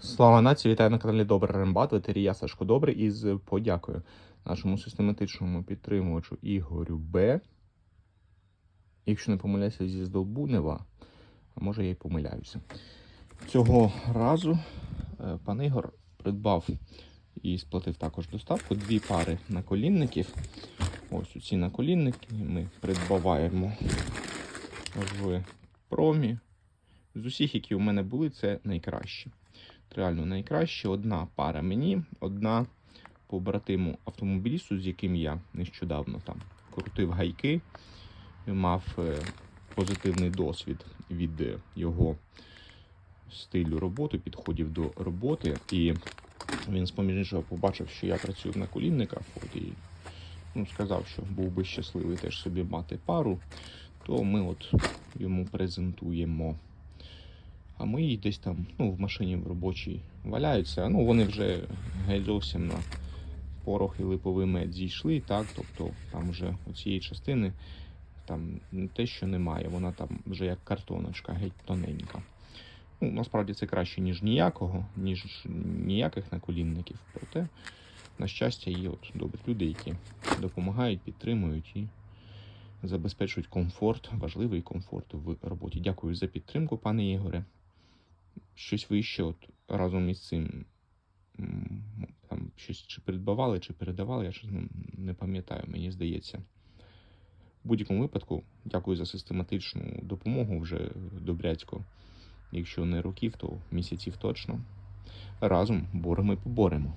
Слава нації, вітаю на каналі Добрий Рембат, ветері я Сашко Добрий із подякою нашому систематичному підтримувачу Ігорю Б. Якщо не помиляюся зі Здолбунева, а може я й помиляюся. Цього разу е, пан Ігор придбав і сплатив також доставку дві пари наколінників. Ось ці наколінники ми придбаваємо в промі. З усіх, які у мене були, це найкращі реально найкраще. Одна пара мені, одна побратиму автомобілісту, з яким я нещодавно там крутив гайки, мав е, позитивний досвід від е, його стилю роботи, підходів до роботи. І він з поміж іншого побачив, що я працюю на колінниках. От, і ну, сказав, що був би щасливий теж собі мати пару, то ми от йому презентуємо. А мої десь там ну, в машині в робочій валяються. Ну, вони вже геть зовсім на порох і липовий мед зійшли, так, тобто там вже цієї частини там те, що немає, вона там вже як картоночка, геть тоненька. Ну, насправді це краще, ніж ніякого, ніж ніяких наколінників. Проте, на щастя, є от добрі люди, які допомагають, підтримують і забезпечують комфорт, важливий комфорт в роботі. Дякую за підтримку, пане Ігоре щось ви ще от разом із цим там щось чи придбавали, чи передавали, я щось не пам'ятаю, мені здається. В будь-якому випадку, дякую за систематичну допомогу вже добряцько. Якщо не років, то місяців точно. Разом боремо і поборемо.